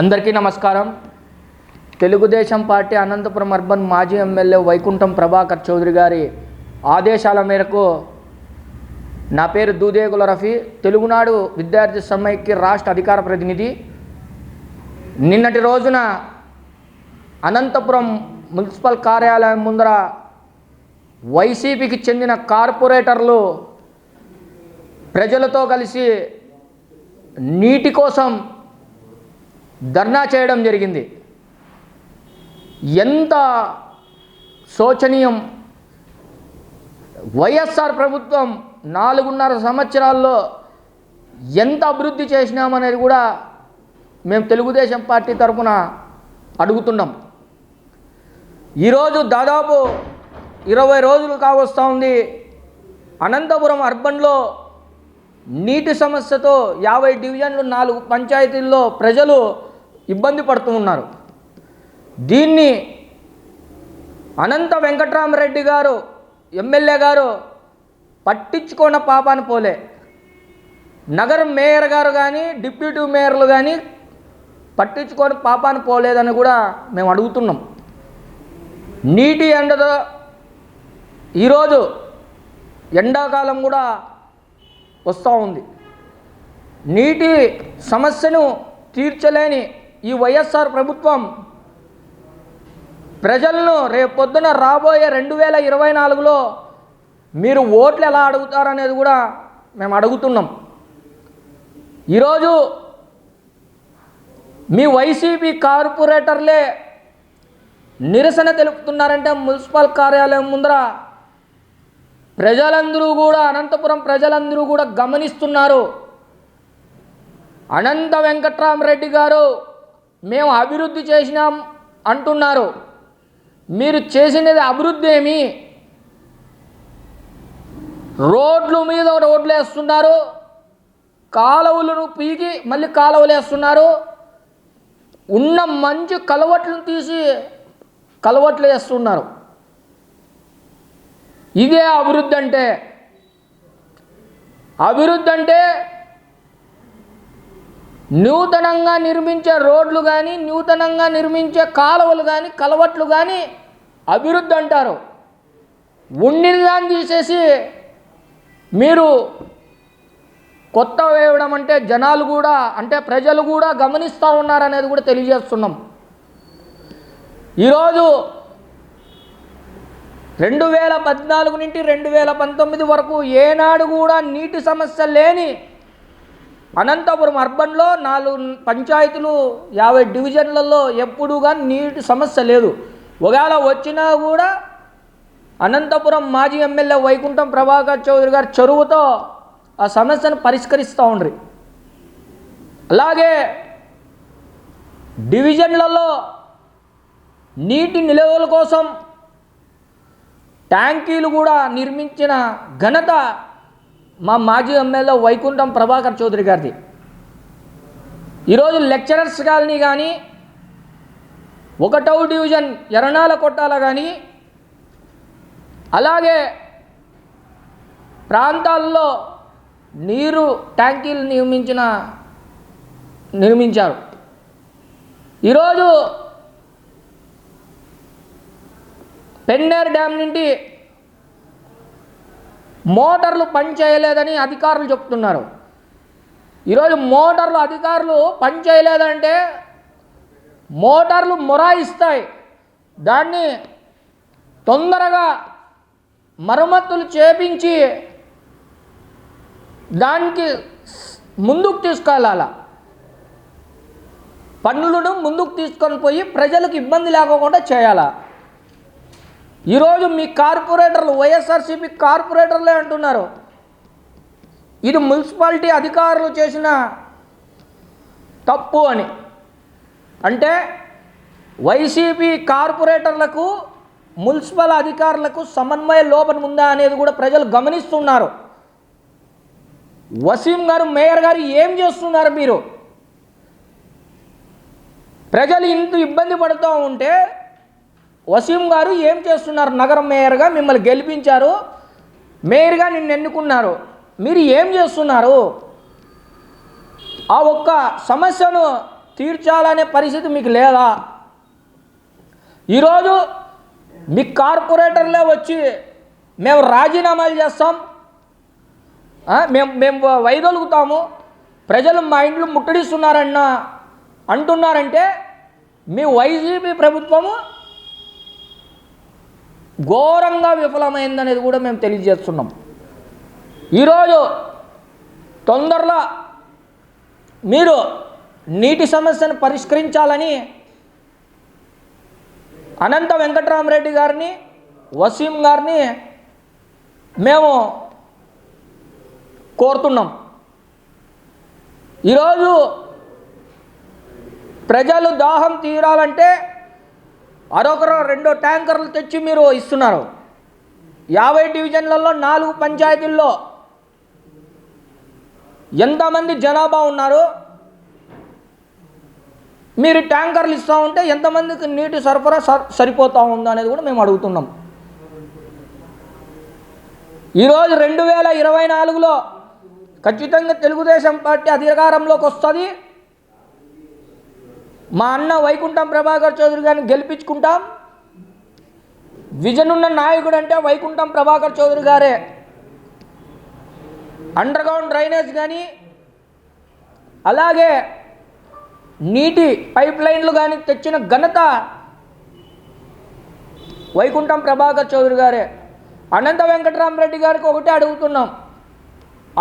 అందరికీ నమస్కారం. Telugu Desam party Anantapuram urban మాజీ ఎమ్మెల్యే వైకుంఠం ప్రభాకర్ చౌదరి గారి ఆదేశాల మేరకు నా పేరు దూదేగుల రఫీ. తెలుగునాడు విద్యార్థి సమైక్య రాష్ట్ర అధికార ప్రతినిధి. నిన్నటి రోజున అనంతపురం మున్సిపల్ కార్యాలయం ముందర వైసీపీకి చెందిన కార్పొరేటర్లు ప్రజలతో కలిసి నీటి కోసం ధర్నా చేయడం జరిగింది. ఎంత శోచనీయం. వైఎస్ఆర్ ప్రభుత్వం నాలుగున్నర సంవత్సరాల్లో ఎంత అభివృద్ధి చేసినామనేది కూడా మేము తెలుగుదేశం పార్టీ తరఫున అడుగుతున్నాం. ఈరోజు దాదాపు ఇరవై రోజులు కావస్తూ ఉంది. అనంతపురం అర్బన్లో నీటి సమస్యతో యాభై డివిజన్లు నాలుగు పంచాయతీల్లో ప్రజలు ఇబ్బంది పడుతూ ఉన్నారు. దీన్ని అనంత వెంకట్రామరెడ్డి గారు ఎమ్మెల్యే గారు పట్టించుకున్న పాపాన పోలే. నగరం మేయర్ గారు కానీ డిప్యూటీ మేయర్లు కానీ పట్టించుకొని పాపాన పోలేదని కూడా మేము అడుగుతున్నాం. నీటి ఎండతో ఈరోజు ఎండాకాలం కూడా వస్తూ ఉంది. నీటి సమస్యను తీర్చలేని ఈ వైఎస్ఆర్ ప్రభుత్వం ప్రజలను రేపొద్దున రాబోయే రెండు వేల ఇరవై నాలుగులో మీరు ఓట్లు ఎలా అడుగుతారనేది కూడా మేము అడుగుతున్నాం. ఈరోజు మీ వైసీపీ కార్పొరేటర్లే నిరసన తెలుపుతున్నారంటే మున్సిపల్ కార్యాలయం ముందర ప్రజలందరూ కూడా అనంతపురం ప్రజలందరూ కూడా గమనిస్తున్నారు. అనంత వెంకట్రామరెడ్డి గారు మేము అభివృద్ధి చేసినాం అంటున్నారు. మీరు చేసినది అభివృద్ధి ఏమి? రోడ్ల మీద రోడ్లు వేస్తున్నారు. కాలువలను పీకి మళ్ళీ కాలువలు వేస్తున్నారు. ఉన్న మంచి కలవట్లను తీసి కలవట్లు వేస్తున్నారు. ఇదే అభివృద్ధి అంటే. అభివృద్ధి అంటే నూతనంగా నిర్మించే రోడ్లు కానీ నూతనంగా నిర్మించే కాలువలు కానీ కలవట్లు కానీ అభివృద్ధి అంటారు. ఉండినదాన్ని తీసేసి మీరు కొత్త వేయడం అంటే జనాలు కూడా అంటే ప్రజలు కూడా గమనిస్తూ ఉన్నారనేది కూడా తెలియజేస్తున్నాం. ఈరోజు రెండు వేల పద్నాలుగు నుండి రెండు వేల పంతొమ్మిది వరకు ఏనాడు కూడా నీటి సమస్య లేని అనంతపురం అర్బన్లో నాలుగు పంచాయతీలు యాభై డివిజన్లలో ఎప్పుడు కానీ నీటి సమస్య లేదు. ఒకవేళ వచ్చినా కూడా అనంతపురం మాజీ ఎమ్మెల్యే వైకుంఠం ప్రభాకర్ చౌదరి గారి చొరువుతో ఆ సమస్యను పరిష్కరిస్తూ ఉండ్రి. అలాగే డివిజన్లలో నీటి నిల్వల కోసం ట్యాంకీలు కూడా నిర్మించిన ఘనత మా మాజీ ఎమ్మెల్యే వైకుంఠం ప్రభాకర్ చౌదరి గారిది. ఈరోజు లెక్చరర్స్ కాలనీ కానీ ఒకటవ డివిజన్ ఎరణాల కొట్టాల కానీ అలాగే ప్రాంతాల్లో నీరు ట్యాంకీలు నిర్మించిన నిర్మించారు. ఈరోజు పెన్నేర్ డ్యామ్ నుండి మోటార్లు పనిచేయలేదని అధికారులు చెప్తున్నారు. ఈరోజు మోటార్లు అధికారులు పనిచేయలేదంటే మోటార్లు మొరాయిస్తాయి. దాన్ని తొందరగా మరమ్మతులు చేపించి దానికి ముందుకు తీసుకెళ్ళాల. పనులను ముందుకు తీసుకొని పోయి ప్రజలకు ఇబ్బంది లేకుండా చేయాలా. ఈరోజు మీ కార్పొరేటర్లు వైఎస్ఆర్సీపీ కార్పొరేటర్లే అంటున్నారు. ఇది మున్సిపాలిటీ అధికారులు చేసిన తప్పు అని. అంటే వైసీపీ కార్పొరేటర్లకు మున్సిపల్ అధికారులకు సమన్వయ లోపం ఉందా అనేది కూడా ప్రజలు గమనిస్తున్నారు. వసీం గారు మేయర్ గారు ఏం చేస్తున్నారు మీరు? ప్రజలు ఇంత ఇబ్బంది పడుతూ ఉంటే వసీం గారు ఏం చేస్తున్నారు? నగరం మేయర్గా మిమ్మల్ని గెలిపించారు. మేయర్గా నిన్ను ఎన్నుకున్నారు. మీరు ఏం చేస్తున్నారు? ఆ ఒక్క సమస్యను తీర్చాలనే పరిస్థితి మీకు లేదా? ఈరోజు మీ కార్పొరేటర్లే వచ్చి మేము రాజీనామాలు చేస్తాం. మేము మేము వైదొలుగుతాము. ప్రజలు మా ఇంట్లో ముట్టడిస్తున్నారన్న అంటున్నారంటే మీ వైసీపీ ప్రభుత్వము ఘోరంగా విఫలమైందనేది కూడా మేము తెలియజేస్తున్నాం. ఈరోజు తొందరలో మీరు నీటి సమస్యను పరిష్కరించాలని అనంత వెంకటరామరెడ్డి గారిని వసీం గారిని మేము కోరుతున్నాం. ఈరోజు ప్రజలు దాహం తీరాలంటే అరొకరు రెండో ట్యాంకర్లు తెచ్చి మీరు ఇస్తున్నారు. యాభై డివిజన్లలో నాలుగు పంచాయతీల్లో ఎంతమంది జనాభా ఉన్నారు? మీరు ట్యాంకర్లు ఇస్తూ ఉంటే ఎంతమందికి నీటి సరఫరా సరిపోతూ ఉందో అనేది కూడా మేము అడుగుతున్నాం. ఈరోజు రెండు వేల ఇరవై నాలుగులో ఖచ్చితంగా తెలుగుదేశం పార్టీ అధికారంలోకి వస్తుంది. మా అన్న వైకుంఠం ప్రభాకర్ చౌదరి గారిని గెలిపించుకుంటాం. విజనున్న నాయకుడు అంటే వైకుంఠం ప్రభాకర్ చౌదరి గారే. అండర్ గ్రౌండ్ డ్రైనేజ్ కానీ అలాగే నీటి పైప్ లైన్లు కానీ తెచ్చిన ఘనత వైకుంఠం ప్రభాకర్ చౌదరి గారే. అనంత వెంకటరామరెడ్డి గారికి ఒకటే అడుగుతున్నాం.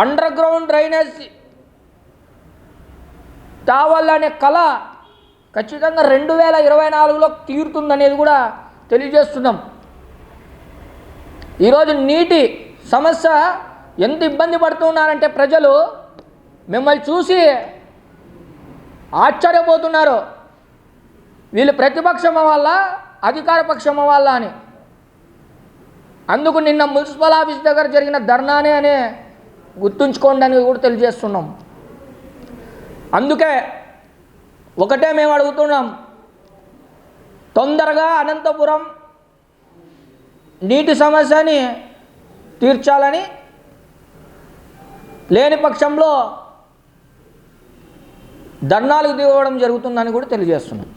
అండర్ గ్రౌండ్ డ్రైనేజ్ అనే కళ ఖచ్చితంగా రెండు వేల ఇరవై నాలుగులో తీరుతుందనేది కూడా తెలియజేస్తున్నాం. ఈరోజు నీటి సమస్య ఎంత ఇబ్బంది పడుతున్నారంటే ప్రజలు మిమ్మల్ని చూసి ఆశ్చర్యపోతున్నారు. వీళ్ళు ప్రతిపక్షం వల్ల అధికార పక్షం వల్ల అని. అందుకు నిన్న మున్సిపల్ ఆఫీస్ దగ్గర జరిగిన ధర్నానే అనే గుర్తుంచుకోండి అని కూడా తెలియజేస్తున్నాం. అందుకే ఒకటే మేము అడుగుతున్నాం. తొందరగా అనంతపురం నీటి సమస్యని తీర్చాలని లేని పక్షంలో ధర్నాలకు దిగవడం జరుగుతుందని కూడా తెలియజేస్తున్నాం.